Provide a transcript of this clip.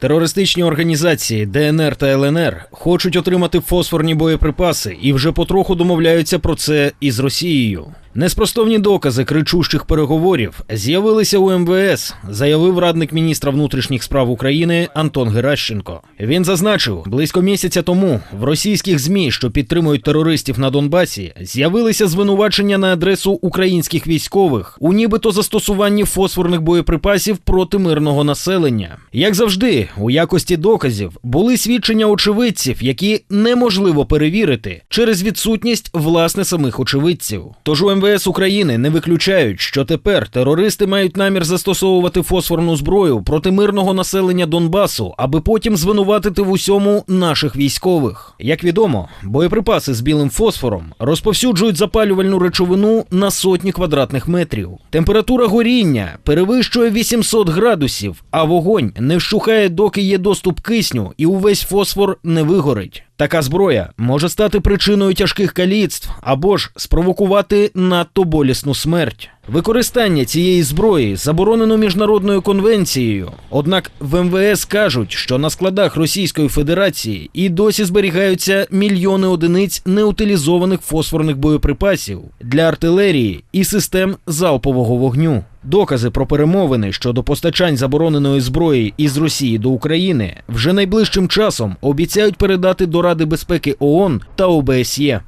Терористичні організації ДНР та ЛНР хочуть отримати фосфорні боєприпаси і вже потроху домовляються про це із Росією. Неспростовні докази кричущих переговорів з'явилися у МВС, заявив радник міністра внутрішніх справ України Антон Геращенко. Він зазначив, близько місяця тому в російських змі, що підтримують терористів на Донбасі, з'явилися звинувачення на адресу українських військових у нібито застосуванні фосфорних боєприпасів проти мирного населення. Як завжди, у якості доказів були свідчення очевидців, які неможливо перевірити через відсутність власне самих очевидців. Тож у МВС України не виключають, що тепер терористи мають намір застосовувати фосфорну зброю проти мирного населення Донбасу, аби потім звинуватити в усьому наших військових. Як відомо, боєприпаси з білим фосфором розповсюджують запалювальну речовину на сотні квадратних метрів. Температура горіння перевищує 800 градусів, а вогонь не вщухає, доки є доступ кисню, і увесь фосфор не вигорить. Така зброя може стати причиною тяжких каліцтв або ж спровокувати надто болісну смерть. Використання цієї зброї заборонено міжнародною конвенцією. Однак в МВС кажуть, що на складах Російської Федерації і досі зберігаються мільйони одиниць неутилізованих фосфорних боєприпасів для артилерії і систем залпового вогню. Докази про перемовини щодо постачань забороненої зброї із Росії до України вже найближчим часом обіцяють передати до Ради безпеки ООН та ОБСЄ.